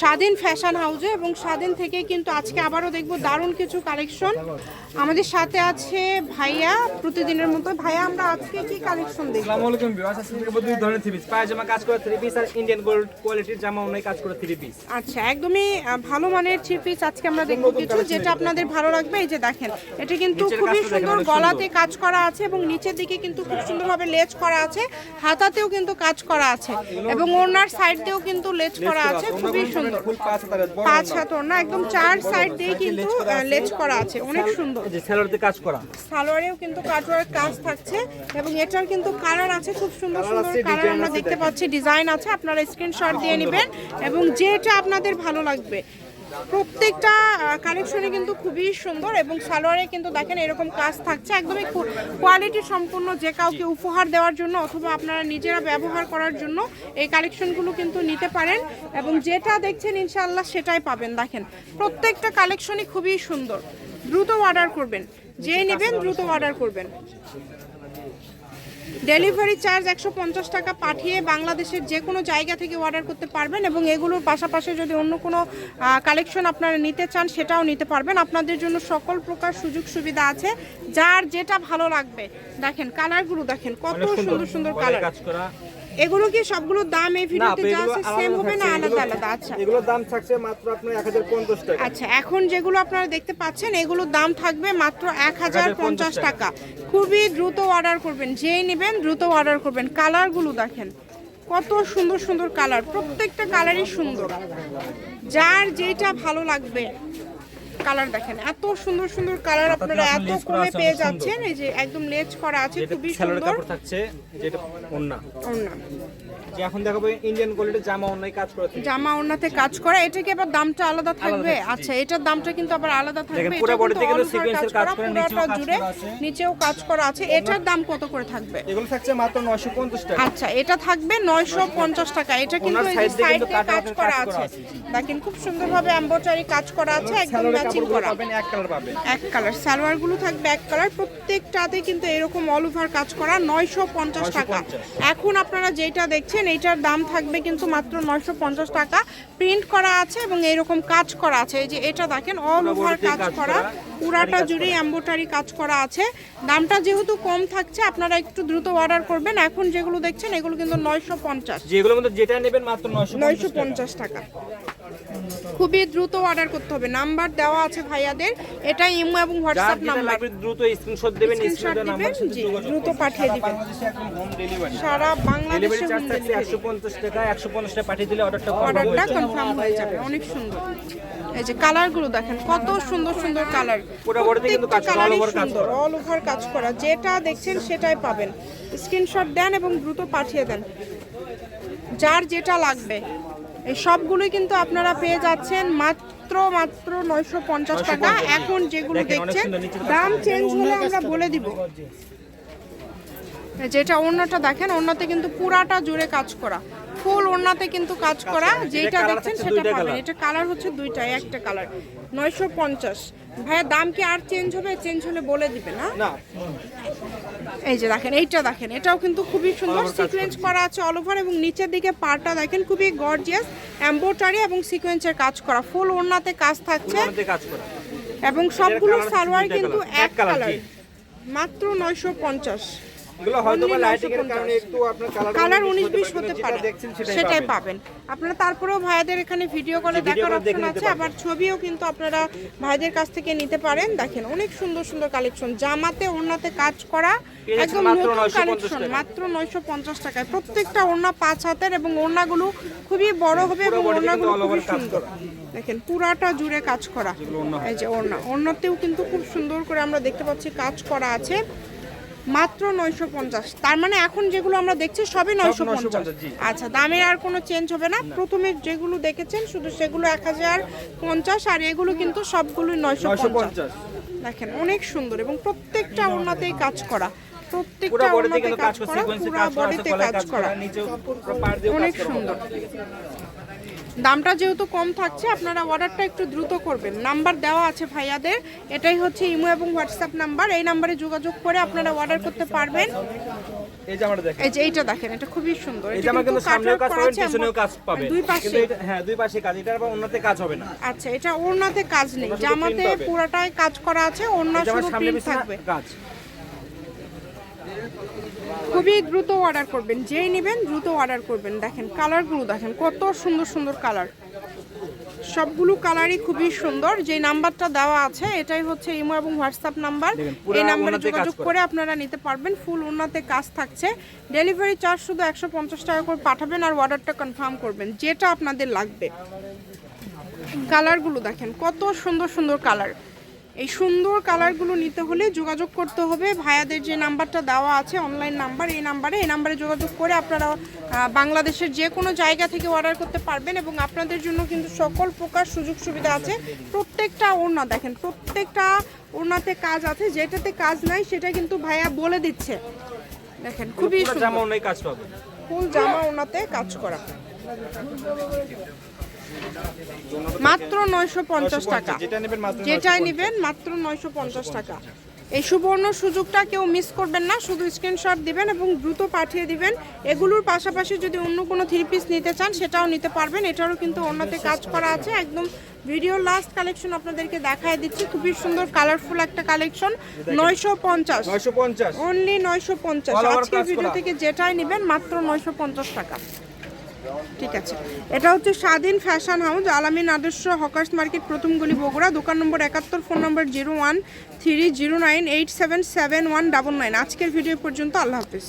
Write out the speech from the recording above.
স্বাধীন ফ্যাশন হাউজে এবং স্বাধীন থেকে কিন্তু আজকে আবারও দেখব দারুণ কিছু কালেকশন। আমাদের সাথে আছে ভাইয়া প্রতিদিনের মতো। ভাইয়া আমরা আজকে কি কালেকশন দেখব? আসসালামু আলাইকুম ভিউয়ার্স আজকে দেখব দুই ধরনের থ্রি পিস পায়জামা কাজ করে থ্রি পিস আর ইন্ডিয়ান গোল্ড কোয়ালিটির জামা অনেক কাজ করে থ্রি পিস আচ্ছা একদমই ভালো মানের থ্রি পিস আজকে আমরা দেখব কিছু যেটা আপনাদের ভালো লাগবে। এই যে দেখেন এটা কিন্তু খুবই সুন্দর গলাতে কাজ করা আছে এবং নিচের দিকে কিন্তু খুব সুন্দরভাবে লেজ করা আছে। হাতাতেও কিন্তু কাজ করা আছে এবং ওনার সাইড দিয়েও কিন্তু লেজ করা আছে। খুবই সুন্দর। পাঁচ হাত না একদম চার সাইড দিয়ে কিন্তু লেজ করা আছে অনেক সুন্দর। সালোয়ারে কাজ করা। সালোয়ারেও কিন্তু কাটওয়ার্ক কাজ থাকছে এবং এটার কিন্তু কালার আছে খুব সুন্দর সুন্দর কালার আমরা দেখতে পাচ্ছি ডিজাইন আছে আপনারা স্ক্রিনশট দিয়ে নেবেন এবং যেটা আপনাদের ভালো লাগবে প্রত্যেকটা কালেকশনে কিন্তু খুবই সুন্দর এবং সালোয়ারে কিন্তু দেখেন এরকম কাজ থাকছে। একদমই কোয়ালিটি সম্পূর্ণ যে কাউকে উপহার দেওয়ার জন্য অথবা আপনারা নিজেরা ব্যবহার করার জন্য এই কালেকশনগুলো কিন্তু নিতে পারেন এবং যেটা দেখছেন ইনশাআল্লাহ সেটাই পাবেন। দেখেন, প্রত্যেকটা কালেকশনই খুবই সুন্দর। দ্রুত অর্ডার করবেন। যে নেবেন দ্রুত অর্ডার করবেন। ডেলিভারি চার্জ একশো পঞ্চাশ টাকা পাঠিয়ে বাংলাদেশের যে কোনো জায়গা থেকে অর্ডার করতে পারবেন এবং এগুলোর পাশাপাশি যদি অন্য কোনো কালেকশন আপনারা নিতে চান সেটাও নিতে পারবেন। আপনাদের জন্য সকল প্রকার সুযোগ সুবিধা আছে। যার যেটা ভালো লাগবে দেখেন কালারগুলো দেখেন কত সুন্দর। সুন্দর কালার এগুলো কি সবগুলোর দাম এই ভিডিওতে যা আছে সেম হবে না আলাদা আলাদা? আচ্ছা। এগুলোর দাম থাকছে মাত্র আপনার এক হাজার পঞ্চাশ টাকা। আচ্ছা এখন যেগুলো আপনারা দেখতে পাচ্ছেন এগুলোর দাম থাকবে মাত্র এক হাজার পঞ্চাশ টাকা। খুবই দ্রুত অর্ডার করবেন যেই নেবেন দ্রুত অর্ডার করবেন। কালারগুলো দেখেন কত সুন্দর সুন্দর কালার প্রত্যেকটা কালারই সুন্দর। যার যেটা ভালো লাগবে কালার দেখেন এত সুন্দর সুন্দর কালার আপনারা এত কমে পেয়ে যাচ্ছেন এই যে একদম লেজ করা আছে খুবই সুন্দর। কাপড় থাকছে যেটা ওন্না ওড়না। যে এখন দেখাবো ইন্ডিয়ান কোয়ালিটির জামা অনেক কাজ করে জামা কাজ করা এটা কি আবার দামটা আলাদা থাকবে? আচ্ছা এটার দামটা কিন্তু আবার আলাদা থাকবে পুরো বডিতে কিন্তু এর কাজ করা, নিচেও কাজ জুড়ে করা আছে। নিচেও কাজ করা আছে। এটার দাম কত করে থাকবে? এগুলো থাকছে মাত্র নয়শো পঞ্চাশ টাকা। আচ্ছা এটা থাকবে নয়শো পঞ্চাশ টাকা। এটা কিন্তু এই সাইড কাজ করা আছে। দেখেন খুব সুন্দরভাবে এমব্রয়ডারি কাজ করা আছে একদম ম্যাচিং করা। পাবেন এক কালার পাবেন। এক কালার সালোয়ারগুলো থাকবে এক কালার প্রত্যেকটাতে কিন্তু এরকম অল ওভার কাজ করা নয়শো পঞ্চাশ টাকা। এখন আপনারা যেটা দেখছেন এইটার দাম থাকবে কিন্তু মাত্র নয়শো পঞ্চাশ টাকা। প্রিন্ট করা আছে এবং এরকম কাজ করা আছে। এই যে এটা দেখেন অল ওভার কাজ করা, পুরাটা জুড়ে এম্বোটারি কাজ করা আছে। দামটা যেহেতু কম থাকছে আপনারা একটু দ্রুত অর্ডার করবেন। এখন যেগুলো দেখছেন এগুলো কিন্তু নয়শো পঞ্চাশ। যেগুলো যেটা নেবেন মাত্র নয়শো পঞ্চাশ টাকা। খুবই দ্রুত অর্ডার করতে হবে। নাম্বার দেওয়া আছে ভাইয়াদের। এটা ইমো এবং হোয়াটসঅ্যাপ নাম্বার দ্রুত স্ক্রিনশট দেবেন স্ক্রিনশট দিবেন জি দ্রুত পাঠিয়ে দিবেন। বাংলাদেশে হোম ডেলিভারি সারা ডেলিভারি বাংলাদেশে থাকছে একশো পঞ্চাশ টাকা একশো পঞ্চাশ টাকা পাঠিয়ে দিলে অর্ডারটা অর্ডারটা কনফার্ম হয়ে যাবে। অনেক সুন্দর। এই যে কালারগুলো দেখেন কত সুন্দর সুন্দর কালার কাজ সুন্দর অল ওভার কাজ করা। যেটা দেখছেন সেটাই পাবেন। স্ক্রিনশট দেন এবং দ্রুত পাঠিয়ে দেন। যার যেটা লাগবে। এই সবগুলোই কিন্তু আপনারা পেয়ে যাচ্ছেন মাত্র মাত্র নয়শো পঞ্চাশ টাকা। এখন যেগুলো দেখছেন দাম চেঞ্জ হলে আমরা বলে দিব। যেটা অন্যটা দেখেন অন্যতে কিন্তু পুরাটা জুড়ে কাজ করা। ফুল ওড়নাতে কিন্তু কাজ করা যেটা দেখছেন সেটা দুইটা পাবেন। এটা কালার হচ্ছে দুইটাই একটা কালার। নয়শো পঞ্চাশ। ভাইয়া দাম কি আর চেঞ্জ হবে? চেঞ্জ হলে বলে দিবে না? এই যে দেখেন এইটা দেখেন। এটাও কিন্তু খুবই সুন্দর। সিকোয়েন্স করা আছে অল ওভার এবং নিচের দিকে পার্টটা দেখেন খুবই গর্জিয়াস এম্বোটারি এবং সিকোয়েন্সের কাজ করা। ফুল ওড়নাতে কাজ থাকছে। মধ্যে কাজ করা। এবং সবগুলো সালোয়ার কিন্তু এক এক কালার মাত্র নয়শো পঞ্চাশ। এগুলো হয়তো বা লাইটিং এর কারণে একটু আপনার কালার কালার উনিশ বিশ হতে পারে। দেখছেন সেটাই পাবেন। আপনারা তারপরেও ভাইদের এখানে ভিডিও কলে দেখার অপশন আছে আবার ছবিও কিন্তু আপনারা ভাইদের কাছ থেকে নিতে পারেন। দেখেন অনেক সুন্দর সুন্দর কালেকশন জামাতে ওড়নাতে কাজ করা একদম মাত্র নতুন কালেকশন মাত্র নয়শো পঞ্চাশ টাকায়। প্রত্যেকটা ওড়না পাঁচ হাতের এবং ওড়নাগুলো খুবই বড় হবে এবং ওড়নাগুলো খুবই সুন্দর। দেখেন পুরাটা জুড়ে কাজ করা। এই যে ওড়না। ওড়নাতেও কিন্তু খুব সুন্দর করে আমরা দেখতে পাচ্ছি কাজ করা আছে। মাত্র নয়শো পঞ্চাশ। তার মানে এখন যেগুলো আমরা দেখছি সবই নয়শো পঞ্চাশ। আচ্ছা দামের আর কোনো চেঞ্জ হবে না। প্রথমে যেগুলো দেখেছেন শুধু সেগুলো এক হাজার পঞ্চাশ আর এগুলো কিন্তু সবগুলোই নয়শো পঞ্চাশ। দেখেন অনেক সুন্দর এবং প্রত্যেকটা ওড়নাতেই কাজ করা। প্রত্যেকটা কিন্তু কাজ করা পুরো বডিতে কাজ করা অনেক সুন্দর। দামটা যেহেতু কম থাকছে আপনারা অর্ডারটা একটু দ্রুত করবেন। নাম্বার দেওয়া আছে ভাইয়াদের এটাই হচ্ছে ইমো এবং হোয়াটসঅ্যাপ নাম্বার। এই নাম্বারে যোগাযোগ করে আপনারা অর্ডার করতে পারবেন। এই জামাটা দেখেন। এই যে এইটা দেখেন এটা খুবই সুন্দর। এই জামা কিন্তু সামনেও কাজ পাবেন পিছনেও কাজ পাবেন দুই পাশে। এটা হ্যাঁ দুই পাশে কাজ এটা আবার অন্যতে কাজ হবে না। আচ্ছা এটা কাজ নেই। জামাতে পুরাটাই কাজ করা আছে শুধু প্রিন্ট থাকবে। কাজ। খুবই দ্রুত অর্ডার করবেন। যেই নেবেন দ্রুত অর্ডার করবেন। দেখেন কালারগুলো দেখেন কত সুন্দর সুন্দর কালার সবগুলো কালারই খুবই সুন্দর। যে নাম্বারটা দেওয়া আছে এটাই হচ্ছে ইমো এবং হোয়াটসঅ্যাপ নাম্বার এই নাম্বারে যোগাযোগ করে। আপনারা নিতে পারবেন। ফুল ওড়নাতে কাজ থাকছে। ডেলিভারি চার্জ শুধু একশো পঞ্চাশ টাকা করে পাঠাবেন আর অর্ডারটা কনফার্ম করবেন যেটা আপনাদের লাগবে। কালারগুলো দেখেন কত সুন্দর সুন্দর কালার এই সুন্দর কালারগুলো নিতে হলে যোগাযোগ করতে হবে। ভাইয়াদের যে নাম্বারটা দেওয়া আছে অনলাইন নাম্বার এই নাম্বারে এই নাম্বারে যোগাযোগ করে আপনারা বাংলাদেশের যে কোনো জায়গা থেকে অর্ডার করতে পারবেন এবং আপনাদের জন্য কিন্তু সকল প্রকার সুযোগ সুবিধা আছে। প্রত্যেকটা ওড়না দেখেন প্রত্যেকটা ওড়নাতে কাজ আছে যেটাতে কাজ নাই সেটা কিন্তু ভাইয়া বলে দিচ্ছে। দেখেন খুবই জামা কাজ পাবে ফুল জামা ওনাতে কাজ করা। মাত্র নয়শো পঞ্চাশ টাকা। যেটাই নেবেন মাত্র নয়শো পঞ্চাশ। টাকা। এই সুবর্ণ সুযোগটা কেউ মিস করবেন না শুধু স্ক্রিনশট দিবেন এবং দ্রুত পাঠিয়ে দিবেন। এগুলোর পাশাপাশি যদি অন্য কোনো থ্রি পিস নিতে চান সেটাও নিতে পারবেন। এটারও কিন্তু অন্যতে কাজ করা আছে। একদম ভিডিও লাস্ট কালেকশন আপনাদেরকে দেখায় দিচ্ছি। খুবই সুন্দর কালারফুল একটা কালেকশন নয়শো পঞ্চাশ। নয়শো পঞ্চাশ। অনলি নয়শো পঞ্চাশ। আজকের ভিডিও থেকে যেটাই নেবেন মাত্র নয়শো পঞ্চাশ টাকা। ঠিক আছে। এটা হচ্ছে স্বাধীন ফ্যাশন হাউস, আলামিন আদর্শ হকার্স মার্কেট, প্রথম গলি বগুড়া, দোকান নম্বর একাত্তর, phone number zero one three zero nine eight seven seven one double nine. আজকের ভিডিও পর্যন্ত আল্লাহ হাফিজ।